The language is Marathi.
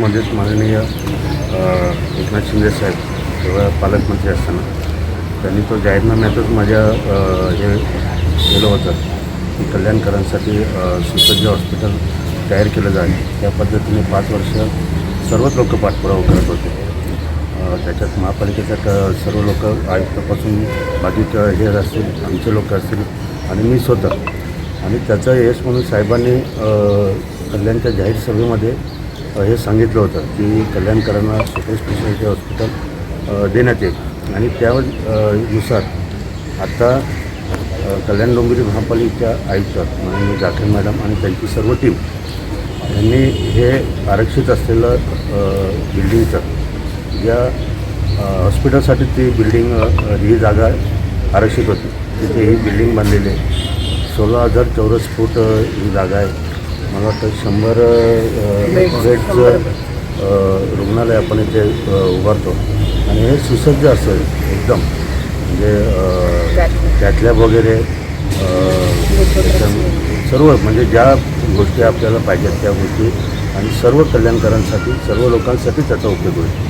मध्येच माननीय एकनाथ शिंदे साहेब तेव्हा पालकमंत्री असताना त्यांनी तो जाहीरनाम्यातच माझ्या हे केलं होतं की कल्याणकरांसाठी सुसज्ज हॉस्पिटल तयार केलं जाईल. त्या पद्धतीने पाच वर्ष सर्वच लोक पाठपुरावा करत होते. त्याच्यात महापालिकेच्या क सर्व लोक आयुक्तापासून बाधित हे असतील आमचे लोक असतील आणि मी स्वतः. आणि त्याचं यश म्हणून साहेबांनी कल्याणच्या जाहीर सभेमध्ये हे सांगितलं होतं की कल्याणकरांना सुपर स्पेशालिटी हॉस्पिटल देण्यात येईल. आणि त्यानुसार आत्ता कल्याण डोंबिवली महापालिकेच्या आयुक्त माननीय जाखर मॅडम आणि त्यांची सर्व टीम यांनी हे आरक्षित असलेलं बिल्डिंगचं ज्या हॉस्पिटलसाठी ती बिल्डिंग ही जागा आरक्षित होती. तिथे ही बिल्डिंग बांधलेली आहे. सोळा हजार चौरस फूट ही जागा आहे. मला वाटतं शंभर बेडचं रुग्णालय आपण इथे उभारतो. आणि हे सुसज्ज असेल एकदम. म्हणजे कॅटलॅब त्यातल्या वगैरे सर्व म्हणजे ज्या गोष्टी आपल्याला पाहिजेत त्या गोष्टी. आणि सर्व कल्याणकारांसाठी सर्व लोकांसाठी त्याचा उपयोग होईल.